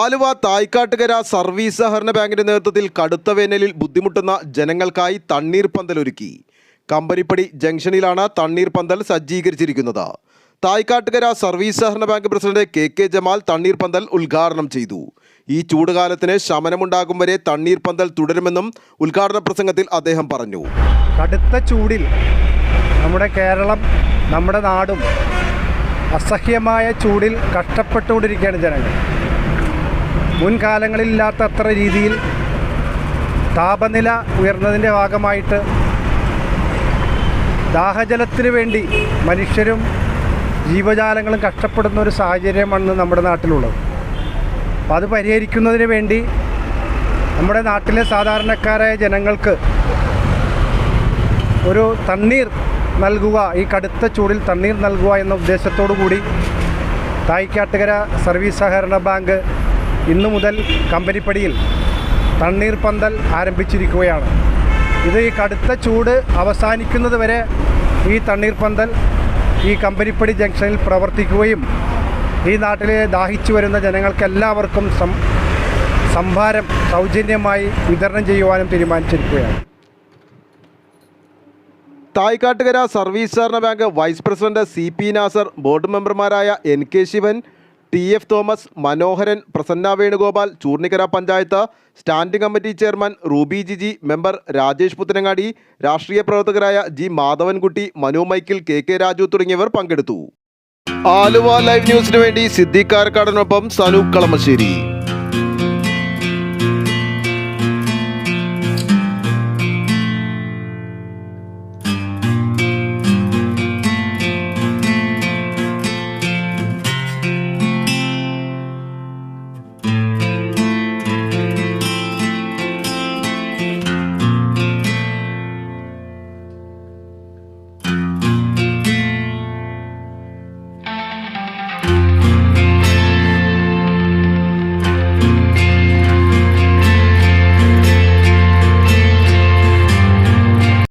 Aluva Thaikkattukara service സഹകരണ ബാങ്കിന്റെ നേതൃത്വത്തിൽ കടുത്ത വേനലിൽ ബുദ്ധിമുട്ടുന്ന ജനങ്ങൾക്കായി തണ്ണീർ പന്തൽ ഒരുക്കി. കമ്പനിപ്പടി ജംഗ്ഷനിലാണ് തണ്ണീർ പന്തൽ സജ്ജീകരിച്ചിരിക്കുന്നത്. തായ്ക്കാട്ടുകര സർവീസ് സഹകരണ bank president K K Jamal തണ്ണീർ പന്തൽ ഉദ്ഘാടനം ചെയ്തു. ഈ ചൂടുകാലത്തിന് ശമനമുണ്ടാകും വരെ തണ്ണീർ പന്തൽ തുടരുമെന്നും ഉദ്ഘാടന പ്രസംഗത്തിൽ അദ്ദേഹം പറഞ്ഞു. കടുത്ത ചൂടിൽ നമ്മുടെ കേരളം നമ്മുടെ നാടും അസഹ്യമായ ചൂടിൽ കഷ്ടപ്പെട്ടുകൊണ്ടിരിക്കുകയാണ് ജനങ്ങൾ. മുൻകാലങ്ങളിലില്ലാത്ത അത്ര രീതിയിൽ താപനില ഉയർന്നതിന്റെ ഭാഗമായിട്ട് ദാഹജലത്തിന് വേണ്ടി മനുഷ്യരും ജീവജാലങ്ങളും കഷ്ടപ്പെടുന്ന ഒരു സാഹചര്യമാണ് നമ്മുടെ നാട്ടിലുള്ളത്. അപ്പോൾ അത് പരിഹരിക്കുന്നതിന് വേണ്ടി നമ്മുടെ നാട്ടിലെ സാധാരണക്കാരായ ജനങ്ങൾക്ക് ഒരു തണ്ണീർ നൽകുക ഈ കടുത്ത ചൂടിൽ തണ്ണീർ നൽകുക എന്ന ഉദ്ദേശത്തോടു കൂടി തായ്ക്കാട്ടുകര സർവീസ് സഹകരണ ബാങ്ക് ഇന്നു മുതൽ കമ്പനിപ്പടിയിൽ തണ്ണീർ പന്തൽ ആരംഭിച്ചിരിക്കുകയാണ്. ഇത് ഈ കടുത്ത ചൂട് അവസാനിക്കുന്നത് വരെ ഈ തണ്ണീർ പന്തൽ ഈ കമ്പനിപ്പടി ജംഗ്ഷനിൽ പ്രവർത്തിക്കുകയും ഈ നാട്ടിലെ ദാഹിച്ചു വരുന്ന ജനങ്ങൾക്കെല്ലാവർക്കും സം സംഭാരം സൗജന്യമായി വിതരണം ചെയ്യുവാനും തീരുമാനിച്ചിരിക്കുകയാണ്. തായ്ക്കാട്ടുകര സർവീസ് സഹകരണ bank vice president C P Nasar board മെമ്പർമാരായ N K Sivan T F Thomas Manoharan Prasanna Venugopal Choornikkara panchayat standing committee chairman Ruby Giji member Rajesh Puthanangadi രാഷ്ട്രീയ പ്രവർത്തകരായ G Madhavankutty Manu Michael K K Raju തുടങ്ങിയവർ പങ്കെടുത്തു. Aluva live ന്യൂസിനു വേണ്ടി സിദ്ദിഖ് കാരക്കാടനൊപ്പം സനൂപ് കളമശ്ശേരി.